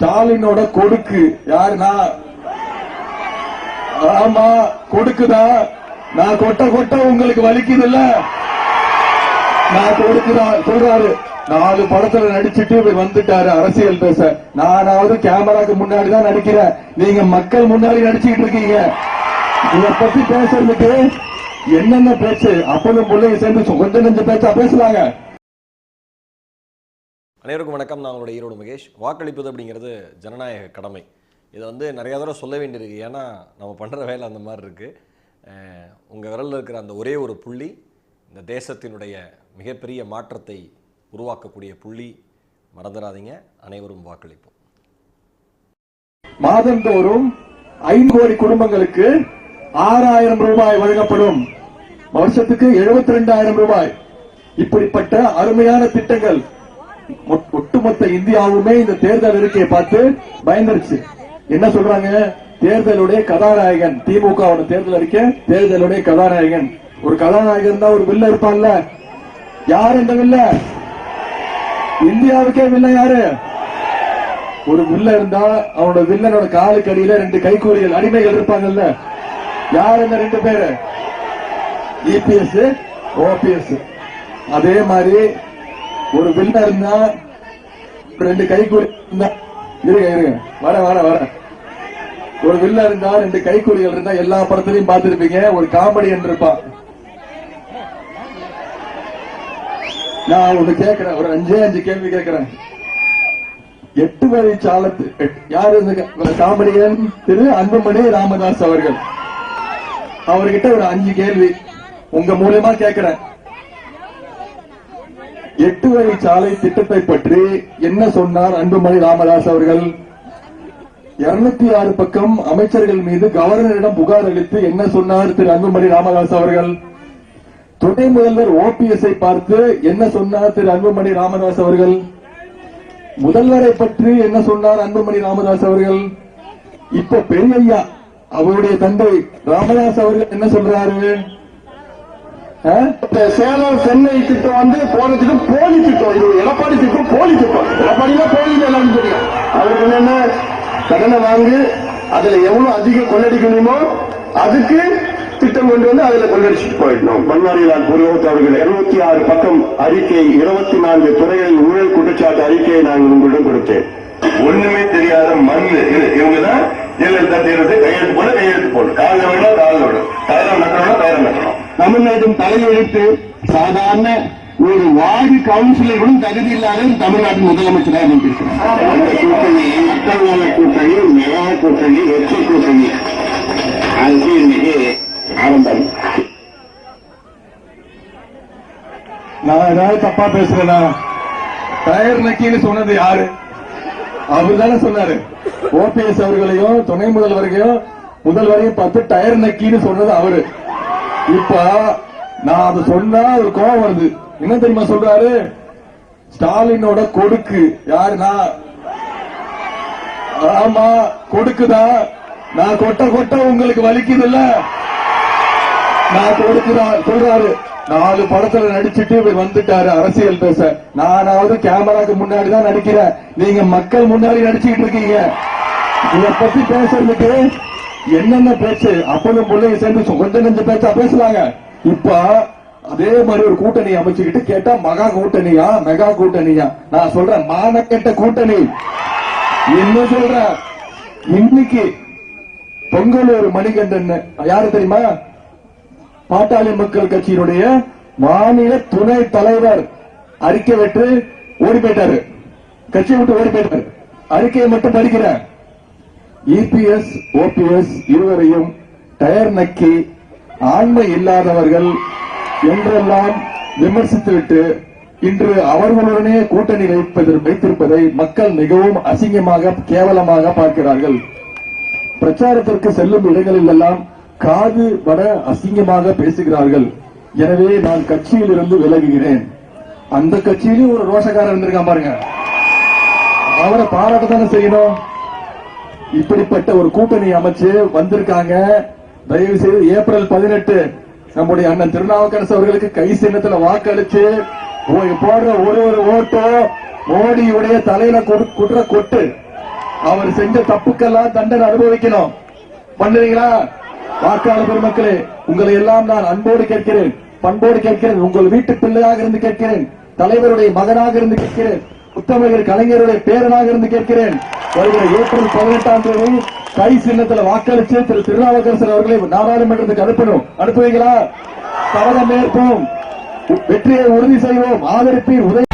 ஸ்டாலினோட கொடுக்கு. யாருன்னா? ஆமா கொடுக்குதா? நான் கொட்ட கொட்ட உங்களுக்கு வலிக்குது இல்ல நான் கொடுக்குதான் சொல்றாரு. நாலு படத்துல நடிச்சுட்டு இவர் வந்துட்டாரு அரசியல் பேச. நானாவது கேமராக்கு முன்னாடி தான் நடிக்கிறேன். நீங்க மக்கள் முன்னாடி நடிச்சுக்கிட்டு இருக்கீங்க. இத பத்தி பேசுறதுக்கு என்னென்ன பேச்சு? அப்பனும் பிள்ளைங்க சேர்ந்து கொஞ்சம் நெஞ்ச பேச்சா பேசுறாங்க அனைவருக்கும் வணக்கம். நான் உங்களுடைய ஈரோடு மகேஷ். வாக்களிப்பது அப்படிங்கிறது ஜனநாயக கடமை. இதை வந்து நிறையா தடவை சொல்ல வேண்டியிருக்கு. ஏன்னா நம்ம பண்ணுற வேலை அந்த மாதிரி இருக்குது உங்கள் விரலில் இருக்கிற அந்த ஒரே ஒரு புள்ளி இந்த தேசத்தினுடைய மிகப்பெரிய மாற்றத்தை உருவாக்கக்கூடிய புள்ளி மறந்துடாதீங்க. அனைவரும் வாக்களிப்போம். மாதந்தோறும் ஐந்து கோடி குடும்பங்களுக்கு ஆறாயிரம் ரூபாய் வழங்கப்படும். வருஷத்துக்கு எழுபத்தி ரெண்டாயிரம் ரூபாய். இப்படிப்பட்ட அருமையான திட்டங்கள் ஒட்டுமொத்த இந்தியாவுமே இந்த தேர்தல் இருக்கையை பார்த்து பயந்துருச்சு. என்ன சொல்றாங்க? தேர்தலுடைய கதாநாயகன் திமுக தேர்தல் அறிக்கை தேர்தலுடைய கதாநாயகன். ஒரு கதாநாயகன் தான் ஒரு வில்ல இருப்பான்ல. யார் இந்த வில்ல இந்தியாவுக்கே வில்ல யாரு? ஒரு வில்ல இருந்தா அவனோட வில்லனோட காலுக்கு அடியில ரெண்டு கைக்கூலிகள் அடிமைகள் இருப்பாங்கல்ல. யார் இந்த ரெண்டு பேரு? இபிஎஸ் ஓபிஎஸ் அதே மாதிரி ஒரு வில்லா இருந்தா ரெண்டு கை இருந்தா இருங்க இருங்க. வர வர வர. ஒரு வில்லா இருந்தா ரெண்டு கைக்கூலிகள் இருந்தா எல்லா படத்திலையும் பார்த்திருப்பீங்க. ஒரு காமெடியன் இருப்பான். நான் ஒண்ணு கேட்கிறேன் ஒரு அஞ்சே அஞ்சு கேள்வி கேட்கிறேன் எட்டு வழி சாலத்து யாரு காமெடியன் திரு அன்புமணி ராமதாஸ் அவர்கள். அவர்கிட்ட ஒரு அஞ்சு கேள்வி. உங்க மூலியமா கேட்கிறேன் எட்டு வழி சாலை திட்டத்தை பற்றி என்ன சொன்னார் அன்புமணி ராமதாஸ் அவர்கள்? இருநூத்தி ஆறு பக்கம் அமைச்சர்கள் மீது கவர்னரிடம் புகார் அளித்து என்ன சொன்னார் திரு அன்புமணி ராமதாஸ் அவர்கள்? துணை முதல்வர் ஓபிஎஸ் பார்த்து என்ன சொன்னார் திரு அன்புமணி ராமதாஸ் அவர்கள்? முதல்வரை பற்றி என்ன சொன்னார் அன்புமணி ராமதாஸ் அவர்கள்? இப்ப பெரியய்யா அவருடைய தந்தை ராமதாஸ் அவர்கள் என்ன சொல்றாரு? சேலம் சென்னை திட்டம் வந்து போன திட்டம் போலி திட்டம். இது எடப்பாடி திட்டம் போலி திட்டம். எடப்பாடினா போலி எல்லாரும் தெரியும். அவருக்கு என்னென்ன கடனை வாங்கி அதுல எவ்வளவு அதிகம் கொள்ளடிக்கணுமோ அதுக்கு திட்டம் கொண்டு வந்து அதுல கொள்ளடிச்சுட்டு போயிடணும். பன்வாரிலால் புரோகத் அவர்கள் இருநூத்தி ஆறு பக்கம் அறிக்கை இருபத்தி நான்கு துறைகளில் ஊழல் குற்றச்சாட்டு அறிக்கையை நான் உங்களிடம் கொடுத்தேன். ஒண்ணுமே தெரியாத மண்ணு. இவங்க ஜெயலலிதா தேர்தல் கையெழுத்து போட கையெழுத்து போடும் காலில் விடணும் காலில் விடும் கயிறம் நட்டணும் கயிறம் நட்டணும். தமிழ்நாட்டின் தலையெழுத்து சாதாரண ஒரு வார்டு கவுன்சிலர்களும் தகுதி இல்லாத தமிழ்நாட்டின் முதலமைச்சராக அந்த கூட்டணி மக்கள் நல கூட்டணி மெகா கூட்டணி வெற்றி கூட்டணி அதுக்கு இன்னைக்கு ஆரம்பம். நான் ஏதாவது தப்பா பேசுறேனா? டயர் நக்கின்னு சொன்னது யாரு? அவர் தானே சொன்னாரு. ஓபிஎஸ் அவர்களையும் துணை முதல்வரையும் முதல்வரையும் பார்த்து டயர் நக்கின்னு சொன்னது அவரு. இப்ப நான் அதை சொன்னா ஒரு கோவம் வருது. என்ன தெரியுமா சொல்றாரு? ஸ்டாலினோட கொடுக்கு. யாருனா ஆமா கொடுக்குதா? நான் கொட்ட கொட்ட உங்களுக்கு வலிக்குது இல்ல நான் கொடுக்குறா சொல்றாரு. நாலு படத்துல நடிச்சிட்டு இவர் வந்துட்டாரு அரசியல் பேச. நானாவது கேமராக்கு முன்னாடி தான் நடிக்கிறேன். நீங்க மக்கள் முன்னாடி நடிச்சுக்கிட்டு இருக்கீங்க. இத பத்தி பேசுறதுக்கு என்னென்ன பேச்சு அப்பனும் பிள்ளைங்க சேர்ந்து கொஞ்சம் நெஞ்ச பேச்சா பேசுறாங்க. இப்ப அதே மாதிரி ஒரு கூட்டணி அமைச்சுக்கிட்டு கேட்டா மகா கூட்டணியா மெகா கூட்டணியா? நான் சொல்றேன் மானக்கெட்ட கூட்டணி. என்ன சொல்ற? இன்னைக்கு பொங்கலூர் மணிகண்டன் யாரு தெரியுமா? பாட்டாளி மக்கள் கட்சியினுடைய மாநில துணை தலைவர் அறிக்கை விட்டு ஓடி போயிட்டாரு. கட்சியை விட்டு ஓடி போயிட்டாரு. அறிக்கையை மட்டும் படிக்கிறேன். இபிஎஸ் ஓபிஎஸ் இருவரையும் டயர் நக்கி ஆண்மை இல்லாதவர்கள் என்றெல்லாம் விமர்சித்துவிட்டு இன்று அவர்களுடனே கூட்டணி வைப்பதில் வைத்திருப்பதை மக்கள் மிகவும் அசிங்கமாக கேவலமாக பார்க்கிறார்கள். பிரச்சாரத்திற்கு செல்லும் இடங்களில் எல்லாம் காது வட அசிங்கமாக பேசுகிறார்கள். எனவே நான் கட்சியில் இருந்து விலகுகிறேன். அந்த கட்சியிலும் ஒரு ரோஷக்காரன் இருந்திருக்கான் பாருங்க. அவரை பாராட்ட தானே செய்யணும்? இப்படிப்பட்ட ஒரு கூட்டணி அமைச்சு வந்திருக்காங்க. தயவு செய்து ஏப்ரல் பதினெட்டு நம்முடைய அண்ணன் திருநாவுக்கரசு அவர்களுக்கு கை சின்னத்துல வாக்களிச்சு போடுற ஒரு ஒரு ஓட்டோ மோடியுடைய தலையில கொடு- குடுற கொட்டு. அவர் செஞ்ச தப்புக்கெல்லாம் தண்டனை அனுபவிக்கணும். பண்ணுறீங்களா? வாக்காளர் பெருமக்களே உங்களை எல்லாம் நான் அன்போடு கேட்கிறேன். பண்போடு கேட்கிறேன். உங்கள் வீட்டு பிள்ளையாக இருந்து கேட்கிறேன். தலைவருடைய மகனாக இருந்து கேட்கிறேன். முத்தமிழர் கலைஞருடைய பேரனாக இருந்து கேட்கிறேன். வருகிற ஏப்ரல் பதினெட்டாம் தேதி கை சின்னத்தில் வாக்களிச்சு திரு திருநாவுக்கரசர் அவர்களை நாடாளுமன்றத்துக்கு அனுப்பணும். அனுப்புவீங்களா? சபதம் ஏற்போம். வெற்றியை உறுதி செய்வோம். ஆதரிப்பீர் உதவி